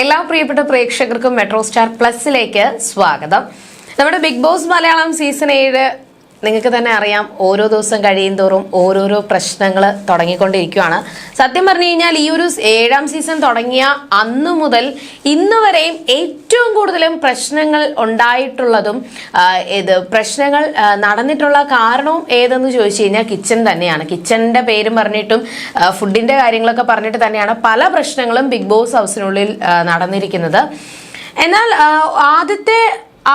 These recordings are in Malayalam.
എല്ലാ പ്രിയപ്പെട്ട പ്രേക്ഷകർക്കും മെട്രോ സ്റ്റാർ പ്ലസിലേക്ക് സ്വാഗതം. നമ്മുടെ ബിഗ് ബോസ് മലയാളം സീസൺ ഏഴ് നിങ്ങൾക്ക് തന്നെ അറിയാം ഓരോ ദിവസം കഴിയും തോറും ഓരോരോ പ്രശ്നങ്ങൾ തുടങ്ങിക്കൊണ്ടിരിക്കുകയാണ് സത്യം പറഞ്ഞു കഴിഞ്ഞാൽ ഈ ഒരു ഏഴാം സീസൺ തുടങ്ങിയ അന്നു മുതൽ ഇന്ന് വരെയും ഏറ്റവും കൂടുതലും പ്രശ്നങ്ങൾ ഉണ്ടായിട്ടുള്ളതും ഇത് പ്രശ്നങ്ങൾ നടന്നിട്ടുള്ള കാരണവും ഏതെന്ന് ചോദിച്ചു കഴിഞ്ഞാൽ കിച്ചൺ തന്നെയാണ്. കിച്ചണിന്റെ പേരും പറഞ്ഞിട്ടും ഫുഡിന്റെ കാര്യങ്ങളൊക്കെ പറഞ്ഞിട്ട് തന്നെയാണ് പല പ്രശ്നങ്ങളും ബിഗ് ബോസ് ഹൗസിനുള്ളിൽ നടന്നിരിക്കുന്നത്. എന്നാൽ ആദ്യത്തെ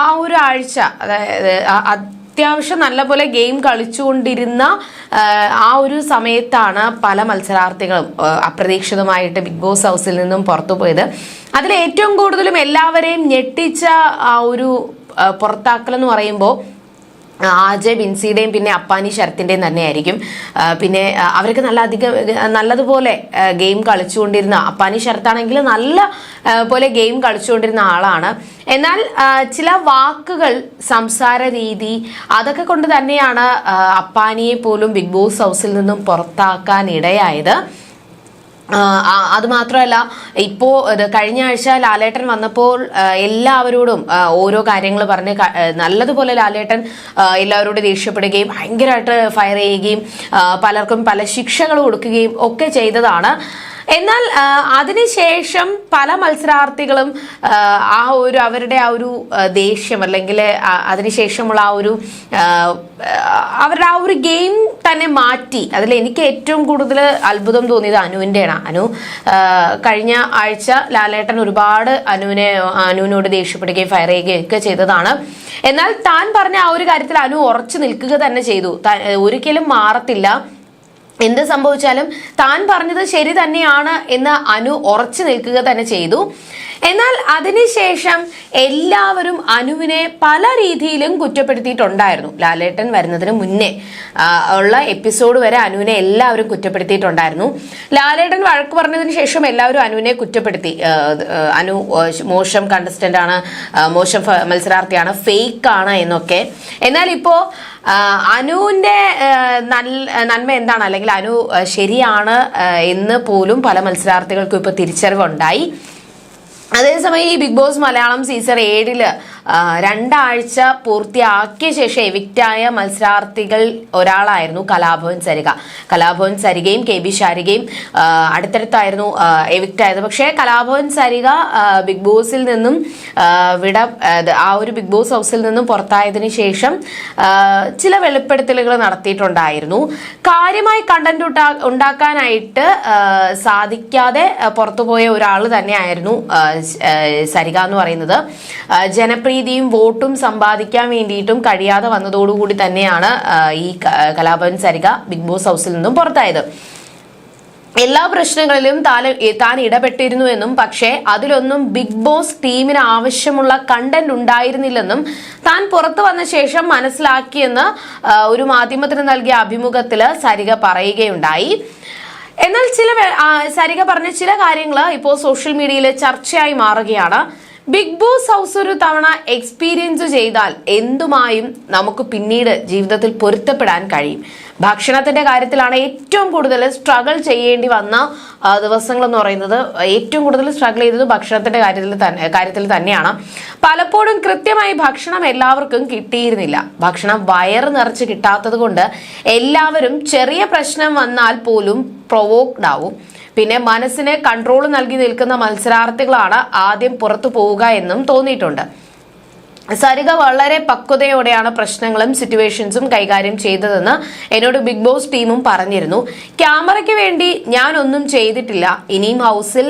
ആ ഒരു ആഴ്ച അതായത് അത്യാവശ്യം നല്ലപോലെ ഗെയിം കളിച്ചുകൊണ്ടിരുന്ന ആ, ഒരു സമയത്താണ് പല മത്സരാർത്ഥികളും അപ്രതീക്ഷിതമായിട്ട് ബിഗ് ബോസ് ഹൗസിൽ നിന്നും പുറത്തു പോയത്. അതിൽ ഏറ്റവും കൂടുതലും എല്ലാവരെയും ഞെട്ടിച്ച ആ ഒരു പുറത്താക്കൽ എന്ന് പറയുമ്പോൾ ആജയ് ബിൻസിയുടെയും പിന്നെ അപ്പാനി ശരത്തിന്റെയും തന്നെയായിരിക്കും. പിന്നെ അവർക്ക് നല്ല അധികം നല്ലതുപോലെ ഗെയിം കളിച്ചുകൊണ്ടിരുന്ന അപ്പാനി ശരത്താണെങ്കിൽ നല്ല പോലെ ഗെയിം കളിച്ചുകൊണ്ടിരുന്ന ആളാണ്. എന്നാൽ ചില വാക്കുകൾ സംസാര രീതി അതൊക്കെ കൊണ്ട് തന്നെയാണ് അപ്പാനിയെ പോലും ബിഗ് ബോസ് ഹൗസിൽ നിന്നും പുറത്താക്കാൻ ഇടയായത് അത് മാത്രമല്ല ഇപ്പോ ഇത് കഴിഞ്ഞ ആഴ്ച ലാലേട്ടൻ വന്നപ്പോൾ എല്ലാവരോടും ഓരോ കാര്യങ്ങൾ പറഞ്ഞ് നല്ലതുപോലെ ലാലേട്ടൻ എല്ലാവരോടും ദേഷ്യപ്പെടുകയും ഭയങ്കരമായിട്ട് ഫയർ ചെയ്യുകയും പലർക്കും പല ശിക്ഷകൾ കൊടുക്കുകയും ഒക്കെ ചെയ്തതാണ്. എന്നാൽ അതിനുശേഷം പല മത്സരാർത്ഥികളും ആ, ഒരു അവരുടെ ആ ഒരു ദേഷ്യം അല്ലെങ്കിൽ അതിനുശേഷമുള്ള ആ ഒരു അവരുടെ ആ ഒരു ഗെയിം തന്നെ മാറ്റി. അതിൽ എനിക്ക് ഏറ്റവും കൂടുതൽ അത്ഭുതം തോന്നിയത് അനുവിന്റെയാണ്. അനു കഴിഞ്ഞ ആഴ്ച ലാലേട്ടൻ ഒരുപാട് അനുവിനെ അനുവിനോട് ദേഷ്യപ്പെടുകയും ഫയർ ചെയ്യുകയും ഒക്കെ ചെയ്തതാണ്. എന്നാൽ താൻ പറഞ്ഞ ആ ഒരു കാര്യത്തിൽ അനു ഉറച്ചു നിൽക്കുക തന്നെ ചെയ്തു. ഒരിക്കലും മാറത്തില്ല. എന്ത് സംഭവിച്ചാലും താൻ പറഞ്ഞത് ശരി തന്നെയാണ് എന്ന് അനു ഉറച്ചു നിൽക്കുക തന്നെ ചെയ്തു. എന്നാൽ അതിനുശേഷം എല്ലാവരും അനുവിനെ പല രീതിയിലും കുറ്റപ്പെടുത്തിയിട്ടുണ്ടായിരുന്നു. ലാലേട്ടൻ വരുന്നതിന് മുന്നേ ഉള്ള എപ്പിസോഡ് വരെ അനുവിനെ എല്ലാവരും കുറ്റപ്പെടുത്തിയിട്ടുണ്ടായിരുന്നു. ലാലേട്ടൻ വഴക്ക് പറഞ്ഞതിന് ശേഷം എല്ലാവരും അനുവിനെ കുറ്റപ്പെടുത്തി. അനു മോശം കണ്ടസ്റ്റന്റ് ആണ് മോശം മത്സരാർത്ഥിയാണ് ഫേക്ക് ആണ് എന്നൊക്കെ. എന്നാൽ ഇപ്പോ അനുവിന്റെ നല്ല നന്മ എന്താണ്? അല്ലെങ്കിൽ അനു ശരിയാണ് എന്ന് പോലും പല മത്സരാർത്ഥികൾക്കും ഇപ്പൊ തിരിച്ചറിവുണ്ടായി. അതേസമയം ഈ ബിഗ് ബോസ് മലയാളം സീസൺ ഏഴിൽ രണ്ടാഴ്ച പൂർത്തിയാക്കിയ ശേഷം എവിക്റ്റായ മത്സരാർത്ഥികൾ ഒരാളായിരുന്നു കലാഭവൻ സരിക കലാഭവൻ സരികയും കെ ബി ശാരികയും അടുത്തടുത്തായിരുന്നു എവിക്റ്റ് ആയത്. പക്ഷേ കലാഭവൻ സരിക ബിഗ് ബോസിൽ നിന്നും വിട ആ, ഒരു ബിഗ് ബോസ് ഹൗസിൽ നിന്നും പുറത്തായതിനു ശേഷം ചില വെളിപ്പെടുത്തലുകൾ നടത്തിയിട്ടുണ്ടായിരുന്നു. കാര്യമായി കണ്ടന്റ് ഉണ്ടാക്കാനായിട്ട് സാധിക്കാതെ പുറത്തുപോയ ഒരാൾ തന്നെയായിരുന്നു സരിക എന്ന് പറയുന്നത്. ആ, ജനപ്രീതിയും വോട്ടും സമ്പാദിക്കാൻ വേണ്ടിയിട്ടും കഴിയാതെ വന്നതോടുകൂടി തന്നെയാണ് ഈ കലാഭവൻ സരിക ബിഗ് ബോസ് ഹൗസിൽ നിന്നും പുറത്തായത്. എല്ലാ പ്രശ്നങ്ങളിലും താൻ താൻ ഇടപെട്ടിരുന്നു എന്നും പക്ഷേ അതിലൊന്നും ബിഗ് ബോസ് ടീമിന് ആവശ്യമുള്ള കണ്ടന്റ് ഉണ്ടായിരുന്നില്ലെന്നും താൻ പുറത്തു വന്ന ശേഷം മനസ്സിലാക്കിയെന്ന് ഒരു മാധ്യമത്തിന് നൽകിയ അഭിമുഖത്തിൽ സരിക പറയുകയുണ്ടായി. എന്നാൽ ചില സരിക പറഞ്ഞ ചില കാര്യങ്ങൾ ഇപ്പോൾ സോഷ്യൽ മീഡിയയിൽ ചർച്ചയായി മാറുകയാണ്. ബിഗ് ബോസ് ഹൗസ് ഒരു തവണ എക്സ്പീരിയൻസ് ചെയ്താൽ എന്തുമായും നമുക്ക് പിന്നീട് ജീവിതത്തിൽ പൊരുത്തപ്പെടാൻ കഴിയും. ഭക്ഷണത്തിന്റെ കാര്യത്തിലാണ് ഏറ്റവും കൂടുതൽ സ്ട്രഗിൾ ചെയ്യേണ്ടി വന്ന ദിവസങ്ങൾ എന്ന് പറയുന്നത്. ഏറ്റവും കൂടുതൽ സ്ട്രഗിൾ ചെയ്തത് ഭക്ഷണത്തിന്റെ കാര്യത്തിൽ തന്നെ കാര്യത്തിൽ തന്നെയാണ്. പലപ്പോഴും കൃത്യമായി ഭക്ഷണം എല്ലാവർക്കും കിട്ടിയിരുന്നില്ല. ഭക്ഷണം വയറ് നിറച്ച് കിട്ടാത്തത് എല്ലാവരും ചെറിയ പ്രശ്നം വന്നാൽ പോലും പ്രൊവോക്ഡ് ആവും. പിന്നെ മനസ്സിന് കൺട്രോൾ നൽകി നിൽക്കുന്ന മത്സരാർത്ഥികളാണ് ആദ്യം പുറത്തു പോവുക എന്നും തോന്നിയിട്ടുണ്ട്. സരിക വളരെ പക്വതയോടെയാണ് പ്രശ്നങ്ങളും സിറ്റുവേഷൻസും കൈകാര്യം ചെയ്തതെന്ന് എന്നോട് ബിഗ് ബോസ് ടീമും പറഞ്ഞിരുന്നു. ക്യാമറയ്ക്ക് വേണ്ടി ഞാൻ ഒന്നും ചെയ്തിട്ടില്ല. ഇനിയും ഹൗസിൽ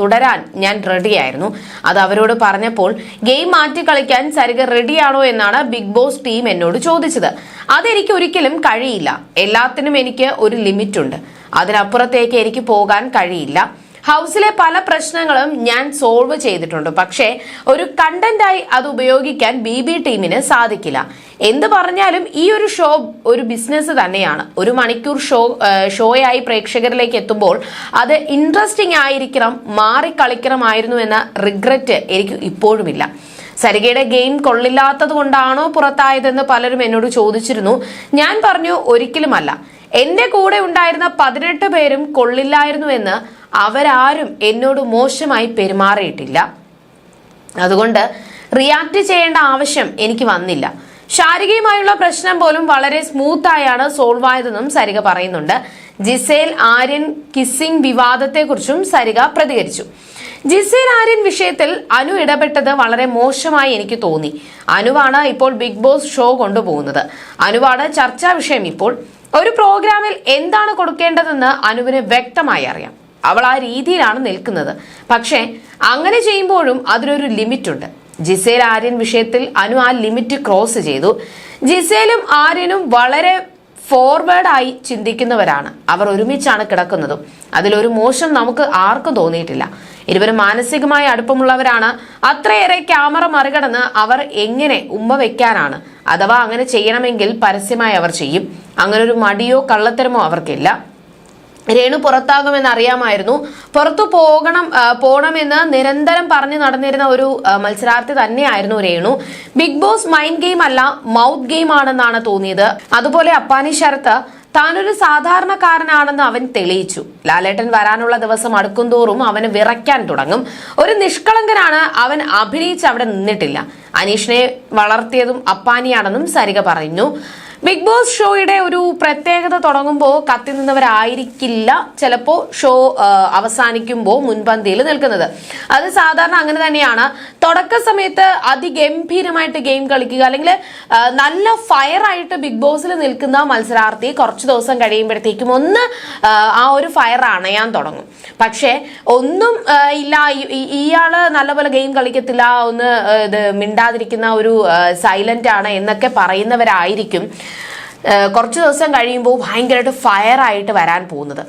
തുടരാൻ ഞാൻ റെഡിയായിരുന്നു അത് അവരോട് പറഞ്ഞപ്പോൾ ഗെയിം മാറ്റി കളിക്കാൻ സരിക റെഡിയാണോ എന്നാണ് ബിഗ് ബോസ് ടീം എന്നോട് ചോദിച്ചത്. അതെനിക്ക് ഒരിക്കലും കഴിയില്ല. എല്ലാത്തിനും എനിക്ക് ഒരു ലിമിറ്റ് ഉണ്ട്. അതിനപ്പുറത്തേക്ക് എനിക്ക് പോകാൻ കഴിയില്ല. ഹൗസിലെ പല പ്രശ്നങ്ങളും ഞാൻ സോൾവ് ചെയ്തിട്ടുണ്ട്. പക്ഷേ ഒരു കണ്ടന്റായി അത് ഉപയോഗിക്കാൻ ബി ബി ടീമിന് സാധിക്കില്ല. എന്ത് പറഞ്ഞാലും ഈ ഒരു ഷോ ഒരു ബിസിനസ് തന്നെയാണ്. ഒരു മണിക്കൂർ ഷോ ഷോയായി പ്രേക്ഷകരിലേക്ക് എത്തുമ്പോൾ അത് ഇൻട്രസ്റ്റിംഗ് ആയിരിക്കണം മാറിക്കളിക്കണമായിരുന്നു എന്ന റിഗ്രറ്റ് എനിക്ക് ഇപ്പോഴുമില്ല. സരികയുടെ ഗെയിം കൊള്ളില്ലാത്തത് കൊണ്ടാണോ പുറത്തായതെന്ന് പലരും എന്നോട് ചോദിച്ചിരുന്നു. ഞാൻ പറഞ്ഞു ഒരിക്കലുമല്ല. എന്റെ കൂടെ ഉണ്ടായിരുന്ന പതിനെട്ട് പേരും കൊള്ളില്ലായിരുന്നു എന്ന് അവരാരും എന്നോട് മോശമായി പെരുമാറിയിട്ടില്ല. അതുകൊണ്ട് റിയാക്ട് ചെയ്യേണ്ട ആവശ്യം എനിക്ക് വന്നില്ല. ശാരീരികമായുള്ള പ്രശ്നം പോലും വളരെ സ്മൂത്ത് ആയാണ് സോൾവ് ആയതെന്നും സരിക പറയുന്നുണ്ട്. ജിസേൽ ആര്യൻ കിസ്സിംഗ് വിവാദത്തെക്കുറിച്ചും സരിക പ്രതികരിച്ചു. ജിസേൽ ആര്യൻ വിഷയത്തിൽ അനു ഇടപെട്ടത് വളരെ മോശമായി എനിക്ക് തോന്നി. അനുവാണ് ഇപ്പോൾ ബിഗ് ബോസ് ഷോ കൊണ്ടുപോകുന്നത്. അനുവാണ് ചർച്ചാ വിഷയം ഇപ്പോൾ. ഒരു പ്രോഗ്രാമിൽ എന്താണ് കൊടുക്കേണ്ടതെന്ന് അനുവിന് വ്യക്തമായി അറിയാം. അവൾ ആ രീതിയിലാണ് നിൽക്കുന്നത്. പക്ഷേ അങ്ങനെ ചെയ്യുമ്പോഴും അതിനൊരു ലിമിറ്റുണ്ട്. ജിസേൽ ആര്യൻ വിഷയത്തിൽ അനു ആ ലിമിറ്റ് ക്രോസ് ചെയ്തു. ജിസേലും ആര്യനും വളരെ ഫോർവേഡ് ആയി ചിന്തിക്കുന്നവരാണ്. അവർ ഒരുമിച്ചാണ് കിടക്കുന്നതും. അതിലൊരു മോശം നമുക്ക് ആർക്കും തോന്നിയിട്ടില്ല. ഇരുവരും മാനസികമായി അടുപ്പമുള്ളവരാണ്. അത്രയേറെ ക്യാമറ മറികടന്ന് അവർ എങ്ങനെ ഉമ്മ വെക്കാനാണ്? അഥവാ അങ്ങനെ ചെയ്യണമെങ്കിൽ പരസ്യമായി അവർ ചെയ്യും. അങ്ങനെ ഒരു മടിയോ കള്ളത്തരമോ അവർക്കില്ല. രേണു പുറത്താകുമെന്ന് അറിയാമായിരുന്നു പുറത്തു പോകണം പോകണമെന്ന് നിരന്തരം പറഞ്ഞു നടന്നിരുന്ന ഒരു മത്സരാർത്ഥി തന്നെയായിരുന്നു Renu. Big Boss mind game അല്ല മൗത്ത് ഗെയിം ആണെന്നാണ് തോന്നിയത്. അതുപോലെ അപ്പാനി ശരത്ത് താനൊരു സാധാരണക്കാരനാണെന്ന് അവൻ തെളിയിച്ചു. ലാലേട്ടൻ വരാനുള്ള ദിവസം അടുക്കുംതോറും അവന് വിറയ്ക്കാൻ തുടങ്ങും. ഒരു നിഷ്കളങ്കനാണ് അവൻ അഭിനയിച്ച് അവിടെ നിന്നിട്ടില്ല. അനീഷിനെ വളർത്തിയതും അപ്പാനിയാണെന്നും സരിക പറഞ്ഞു. ബിഗ് ബോസ് ഷോയുടെ ഒരു പ്രത്യേകത തുടങ്ങുമ്പോൾ കത്തി നിന്നവരായിരിക്കില്ല ചിലപ്പോൾ ഷോ അവസാനിക്കുമ്പോൾ മുൻപന്തിയിൽ നിൽക്കുന്നത്. അത് സാധാരണ അങ്ങനെ തന്നെയാണ്. തുടക്ക സമയത്ത് അതിഗംഭീരമായിട്ട് ഗെയിം കളിക്കുക അല്ലെങ്കിൽ നല്ല ഫയർ ആയിട്ട് ബിഗ് ബോസിൽ നിൽക്കുന്ന മത്സരാർത്ഥി കുറച്ച് ദിവസം കഴിയുമ്പോഴത്തേക്കും ഒന്ന് ആ, ഒരു ഫയർ അണയാൻ തുടങ്ങും. പക്ഷേ ഒന്നും ഇല്ല. ഇയാൾ നല്ലപോലെ ഗെയിം കളിക്കത്തില്ല ഒന്ന് ഇത് മിണ്ടാതിരിക്കുന്ന ഒരു സൈലന്റ് ആണ് എന്നൊക്കെ പറയുന്നവരായിരിക്കും. കുറച്ച് ദിവസം കഴിയുമ്പോൾ ഭയങ്കരമായിട്ട് ഫയറായിട്ട് വരാൻ പോകുന്നത്.